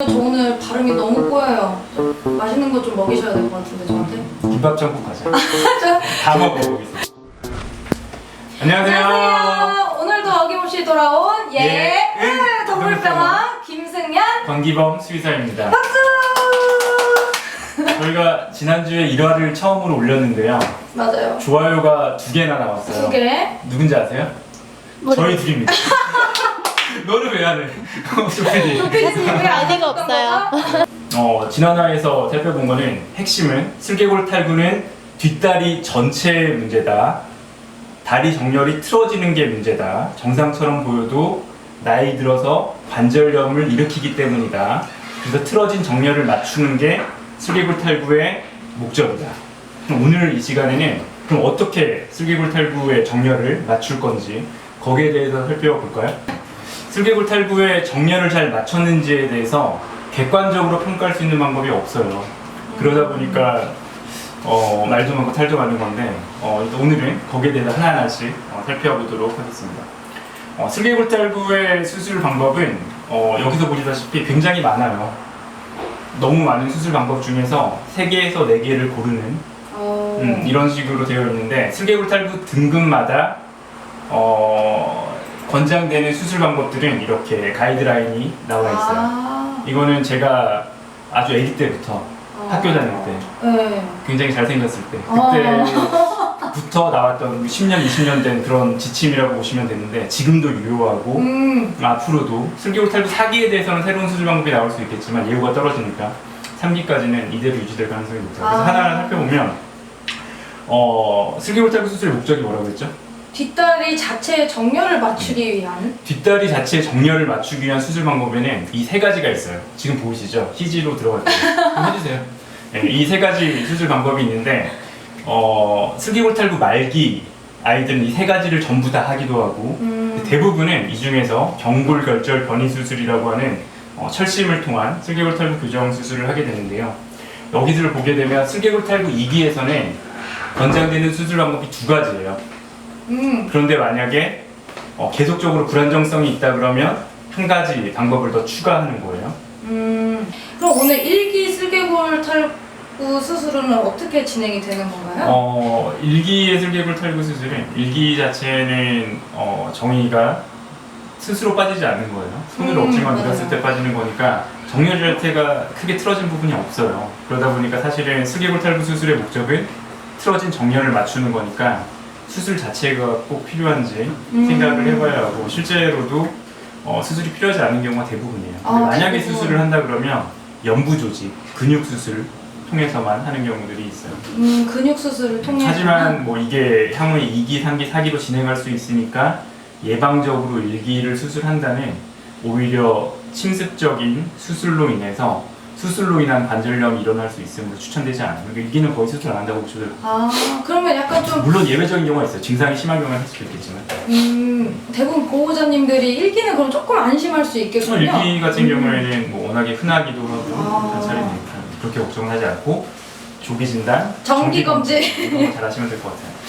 저 오늘 발음이 너무 꼬여요. 좀 맛있는 거 좀 먹이셔야 될 것 같은데 저한테. 김밥 전국 가자. 다 먹어보겠습니다. 안녕하세요. 안녕하세요. 오늘도 어김없이 돌아온 예, 예, 예, 동물병원 김승연 권기범 수의사입니다. 박수. 저희가 지난주에 1화를 처음으로 올렸는데요. 맞아요. 좋아요가 두 개나 나왔어요. 두 개. 누군지 아세요? 저희 둘입니다. 너는 왜안 해? 소피디. 왜 아이디가 없어요. 어, 지난화에서 살펴본 거는 핵심은 슬개골 탈구는 뒷다리 전체의 문제다. 다리 정렬이 틀어지는 게 문제다. 정상처럼 보여도 나이 들어서 관절염을 일으키기 때문이다. 그래서 틀어진 정렬을 맞추는 게 슬개골 탈구의 목적이다. 그럼 오늘 이 시간에는 그럼 어떻게 슬개골 탈구의 정렬을 맞출 건지 거기에 대해서 살펴볼까요? 슬개골 탈구의 정렬을 잘 맞췄는지에 대해서 객관적으로 평가할 수 있는 방법이 없어요. 그러다 보니까 어, 말도 많고 탈도 많은 건데 어, 일단 오늘은 거기에 대해서 하나하나씩 어, 살펴보도록 하겠습니다. 어, 슬개골 탈구의 수술 방법은 어, 여기서 보시다시피 굉장히 많아요. 너무 많은 수술 방법 중에서 3개에서 4개를 고르는 어. 음, 이런 식으로 되어 있는데 슬개골 탈구 등급마다 어, 권장되는 수술 방법들은 이렇게 가이드라인이 나와 있어요. 아. 이거는 제가 아주 아기 때부터 학교 다닐 때 네. 굉장히 잘생겼을 때 아. 그때부터 나왔던 10년, 20년 된 그런 지침이라고 보시면 되는데 지금도 유효하고 음. 앞으로도 슬개골 탈구 4기에 대해서는 새로운 수술 방법이 나올 수 있겠지만 예후가 떨어지니까 3기까지는 이대로 유지될 가능성이 높아요. 그래서 아. 하나하나 살펴보면 어, 슬개골 탈구 수술의 목적이 뭐라고 했죠? 뒷다리 자체의 정렬을 맞추기 위한. 뒷다리 자체의 정렬을 맞추기 위한 수술 방법에는 이 세 가지가 있어요. 지금 보이시죠? 희지로. 좀 해주세요. 이 세 가지 수술 방법이 있는데 어, 슬기골 탈구 말기 아이들은 이 세 가지를 전부 다 하기도 하고 음. 대부분은 이 중에서 경골 결절 변이 수술이라고 하는 어, 철심을 통한 슬개골 탈구 교정 수술을 하게 되는데요. 여기를 보게 되면 슬개골 탈구 2기에서는 권장되는 수술 방법이 두 가지예요. 음. 그런데 만약에 어, 계속적으로 불안정성이 있다 그러면 한 가지 방법을 더 추가하는 거예요. 음. 그럼 오늘 일기 슬개골 탈구 수술은 어떻게 진행이 되는 건가요? 어, 일기의 슬개골 탈구 수술은 일기 자체는 어, 정의가 스스로 빠지지 않는 거예요. 손을 음, 억지만 맞아요. 밀었을 때 빠지는 거니까 정렬 자체가 크게 틀어진 부분이 없어요. 그러다 보니까 사실은 슬개골 탈구 수술의 목적은 틀어진 정렬을 맞추는 거니까 수술 자체가 꼭 필요한지 음. 생각을 해봐야 하고 실제로도 어, 수술이 필요하지 않은 경우가 대부분이에요. 근데 아, 만약에 대부분. 수술을 한다 그러면 연부 조직, 근육 수술 통해서만 하는 경우들이 있어요. 음, 근육 수술을 통해. 하지만 뭐 이게 향후 2기, 3기, 4기로 진행할 수 있으니까 예방적으로 1기를 수술한다는 오히려 침습적인 수술로 인해서 수술로 인한 관절염이 일어날 수 있으므로 추천되지 않아요. 그러니까 1기는 거의 수술 안 한다고 보셔도 돼요. 아, 그러면 약간 좀 물론 예외적인 경우가 있어요. 증상이 심한 경우는 할 수도 있겠지만. 음, 대부분 보호자님들이 일기는 그럼 조금 안심할 수 있겠군요. 1기 같은 음. 경우에는 뭐 워낙에 흔하기도 하고 아. 관찰이니까 그렇게 걱정을 하지 않고 조기 진단, 정기 검진. 이런 거 잘 하시면 될 것 같아요.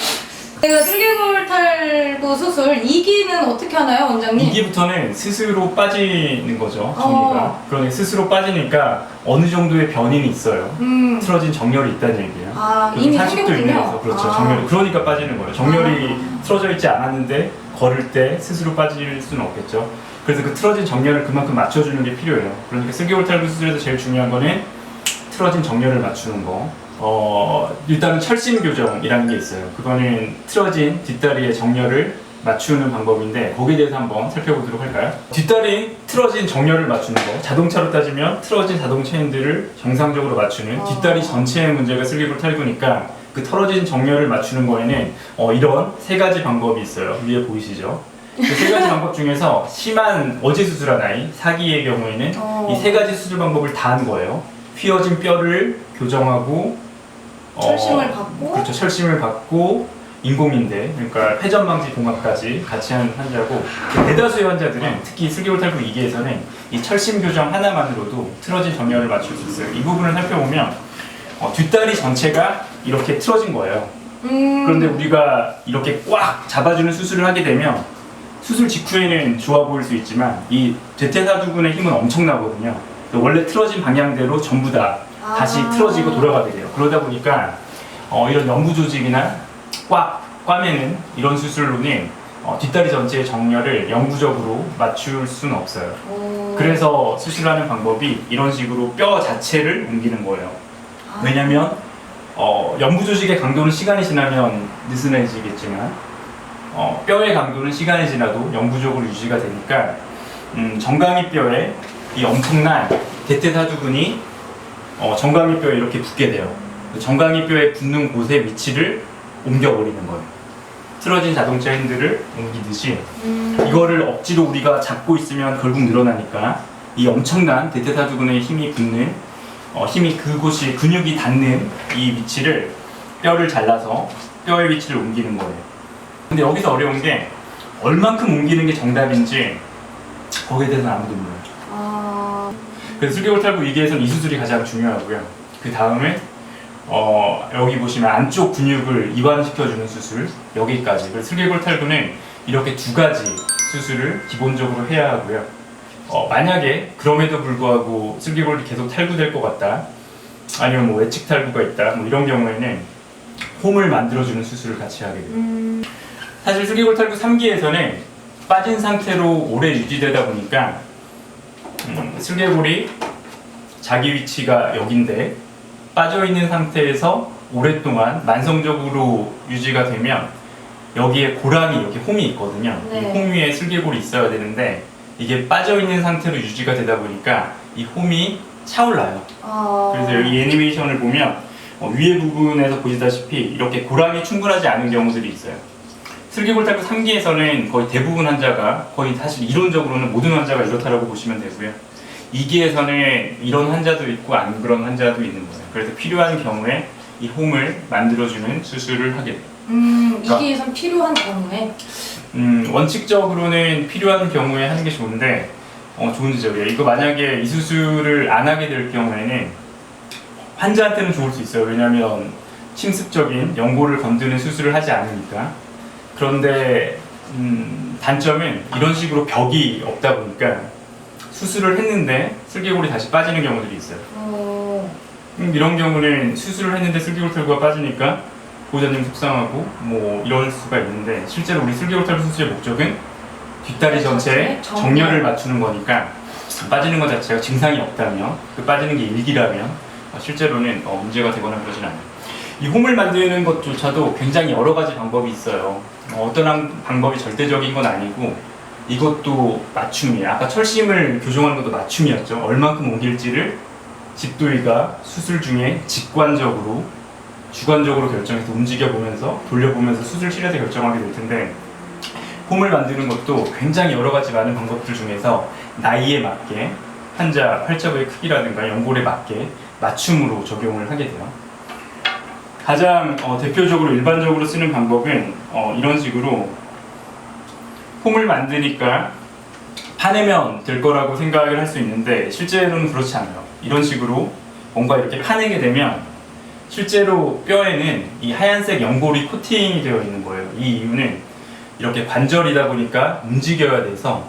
제가 슬개골 탈구 수술 2기는 어떻게 하나요, 원장님? 2기부터는 스스로 빠지는 거죠, 정리가. 어. 그러니 스스로 빠지니까 어느 정도의 변이는 있어요. 음. 틀어진 정렬이 있다는 얘기예요. 아, 그래서 이미 산식도 생겼군요. 그렇죠. 아. 정렬이 그러니까 빠지는 거예요. 정렬이 아. 틀어져 있지 않았는데 걸을 때 스스로 빠질 수는 없겠죠. 그래서 그 틀어진 정렬을 그만큼 맞춰주는 게 필요해요. 그러니까 슬개골 탈구 수술에서 제일 중요한 거는 틀어진 정렬을 맞추는 거. 어, 일단은 철심 교정이라는 게 있어요. 그거는 틀어진 뒷다리의 정렬을 맞추는 방법인데 거기에 대해서 한번 살펴보도록 할까요? 뒷다리 틀어진 정렬을 맞추는 거. 자동차로 따지면 틀어진 자동 체인들을 정상적으로 맞추는 어. 뒷다리 전체의 문제가 슬개골 탈구니까 그 털어진 정렬을 맞추는 거에는 어, 이런 세 가지 방법이 있어요. 위에 보이시죠? 그 세 가지 방법 중에서 심한 어제 수술한 아이, 사기의 경우에는 어. 이세 가지 수술 방법을 다 한 거예요. 휘어진 뼈를 교정하고 어, 철심을 받고 그렇죠. 철심을 받고 인공인대 그러니까 회전 방지 봉합까지 같이 하는 환자고 그 대다수의 환자들은 특히 슬개골 탈구 2기에서는 이 철심 교정 하나만으로도 틀어진 정렬을 맞출 수 있어요. 이 부분을 살펴보면 어, 뒷다리 전체가 이렇게 틀어진 거예요. 음. 그런데 우리가 이렇게 꽉 잡아주는 수술을 하게 되면 수술 직후에는 좋아 보일 수 있지만 이 대퇴사두근의 힘은 엄청나거든요. 원래 틀어진 방향대로 전부 다 아. 다시 틀어지고 돌아가게 돼요. 그러다 보니까 어, 이런 연부 조직이나 꽉 꽈매는 이런 수술로는 어, 뒷다리 전체의 정렬을 영구적으로 맞출 수는 없어요. 오. 그래서 수술하는 방법이 이런 식으로 뼈 자체를 옮기는 거예요. 아. 왜냐면 어, 연부 조직의 강도는 시간이 지나면 느슨해지겠지만 어, 뼈의 강도는 시간이 지나도 영구적으로 유지가 되니까 음, 정강이 뼈에 이 엄청난 대퇴사두근이 어, 정강이 뼈에 이렇게 붙게 돼요. 그 정강이 뼈에 붙는 곳의 위치를 옮겨버리는 거예요. 틀어진 자동차 핸들을 옮기듯이 음. 이거를 억지로 우리가 잡고 있으면 결국 늘어나니까 이 엄청난 대퇴사두근의 힘이 붙는 어, 힘이 그곳이 근육이 닿는 이 위치를 뼈를 잘라서 뼈의 위치를 옮기는 거예요. 근데 여기서 어려운 게 얼만큼 옮기는 게 정답인지 거기에 대해서는 아무도 몰라요. 아. 그래서 슬개골 탈구 위기에서는 이 수술이 가장 중요하고요. 그 다음에 어, 여기 보시면 안쪽 근육을 이완시켜주는 수술 여기까지. 그래서 슬개골 탈구는 이렇게 두 가지 수술을 기본적으로 해야 하고요. 어, 만약에 그럼에도 불구하고 슬개골이 계속 탈구될 것 같다. 아니면 뭐 외측 탈구가 있다. 뭐 이런 경우에는 홈을 만들어주는 수술을 같이 하게 돼요. 음. 사실 슬개골 탈구 3기에서는 빠진 상태로 오래 유지되다 보니까 음, 슬개골이 자기 위치가 여긴데 빠져 있는 상태에서 오랫동안 만성적으로 유지가 되면 여기에 고랑이 여기 홈이 있거든요. 네. 이홈 위에 슬개골이 있어야 되는데 이게 빠져 있는 상태로 유지가 되다 보니까 이 홈이 차올라요. 아. 그래서 여기 애니메이션을 보면 어, 위에 부분에서 보시다시피 이렇게 고랑이 충분하지 않은 경우들이 있어요. 슬기골 탈구 3기에서는 거의 대부분 환자가 거의 사실 이론적으로는 모든 환자가 이렇다라고 보시면 되고요. 2기에서는 이런 환자도 있고 안 그런 환자도 있는 거예요. 그래서 필요한 경우에 이 홈을 만들어주는 수술을 하게 돼요. 음. 그러니까- 이게 예선 필요한 경우에. 음, 원칙적으로는 필요한 경우에 하는 게 좋은데 어, 좋은 지적이에요. 이거 만약에 이 수술을 안 하게 될 경우에는 환자한테는 좋을 수 있어요. 왜냐하면 침습적인 연골을 건드는 수술을 하지 않으니까. 그런데 음, 단점은 이런 식으로 벽이 없다 보니까 수술을 했는데 슬개골이 다시 빠지는 경우들이 있어요. 어. 음, 이런 경우는 수술을 했는데 슬개골 탈구가 빠지니까 보호자님 속상하고 뭐 이럴 수가 있는데 실제로 우리 슬개골 탈구 수술의 목적은 뒷다리 전체에 정렬. 정렬을 맞추는 거니까 빠지는 것 자체가 증상이 없다면 그 빠지는 게 일기라면 어, 실제로는 어, 문제가 되거나 그러진 않아요. 이 홈을 만드는 것조차도 굉장히 여러 가지 방법이 있어요. 어, 어떤 한 방법이 절대적인 건 아니고 이것도 맞춤이에요. 아까 철심을 교정하는 것도 맞춤이었죠. 얼만큼 옮길지를 집도의가 수술 중에 직관적으로 주관적으로 결정해서 움직여보면서 돌려보면서 수술실에서 결정하게 될 텐데 홈을 만드는 것도 굉장히 여러 가지 많은 방법들 중에서 나이에 맞게 환자 팔자부의 크기라든가 연골에 맞게 맞춤으로 적용을 하게 돼요. 가장 어, 대표적으로 일반적으로 쓰는 방법은 어, 이런 식으로 홈을 만드니까 파내면 될 거라고 생각을 할 수 있는데 실제로는 그렇지 않아요. 이런 식으로 뭔가 이렇게 파내게 되면 실제로 뼈에는 이 하얀색 연골이 코팅이 되어 있는 거예요. 이 이유는 이렇게 관절이다 보니까 움직여야 돼서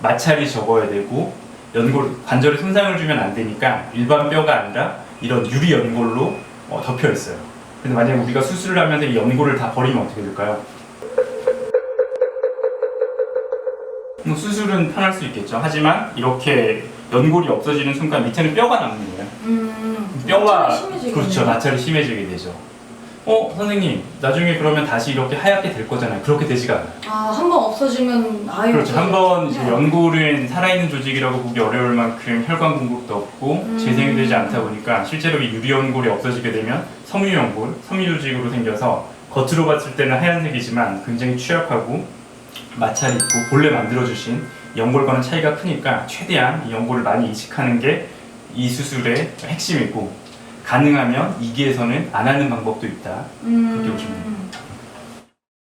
마찰이 적어야 되고 연골 관절에 손상을 주면 안 되니까 일반 뼈가 아니라 이런 유리 연골로 어, 덮여 있어요. 근데 만약에 우리가 수술을 하면서 이 연골을 다 버리면 어떻게 될까요? 뭐 수술은 편할 수 있겠죠. 하지만 이렇게 연골이 없어지는 순간 밑에는 뼈가 남는 거예요. 음. 뼈가 심해지겠네요. 그렇죠 마찰이 심해지게 되죠. 어 선생님 나중에 그러면 다시 이렇게 하얗게 될 거잖아요. 그렇게 되지가 않아요. 아, 한 번 없어지면 아예 그렇죠. 한번 이제 없어지죠. 연골은 살아있는 조직이라고 보기 어려울 만큼 혈관 공급도 없고 음. 재생이 되지 않다 보니까 실제로 이 유리 연골이 없어지게 되면 섬유 연골, 섬유 조직으로 생겨서 겉으로 봤을 때는 하얀색이지만 굉장히 취약하고 마찰이 있고 본래 만들어주신 연골과는 차이가 크니까 최대한 이 연골을 많이 이식하는 게 이 수술의 핵심이고 가능하면 이기에서는 안 하는 방법도 있다. 음. 그렇게 보시면 됩니다.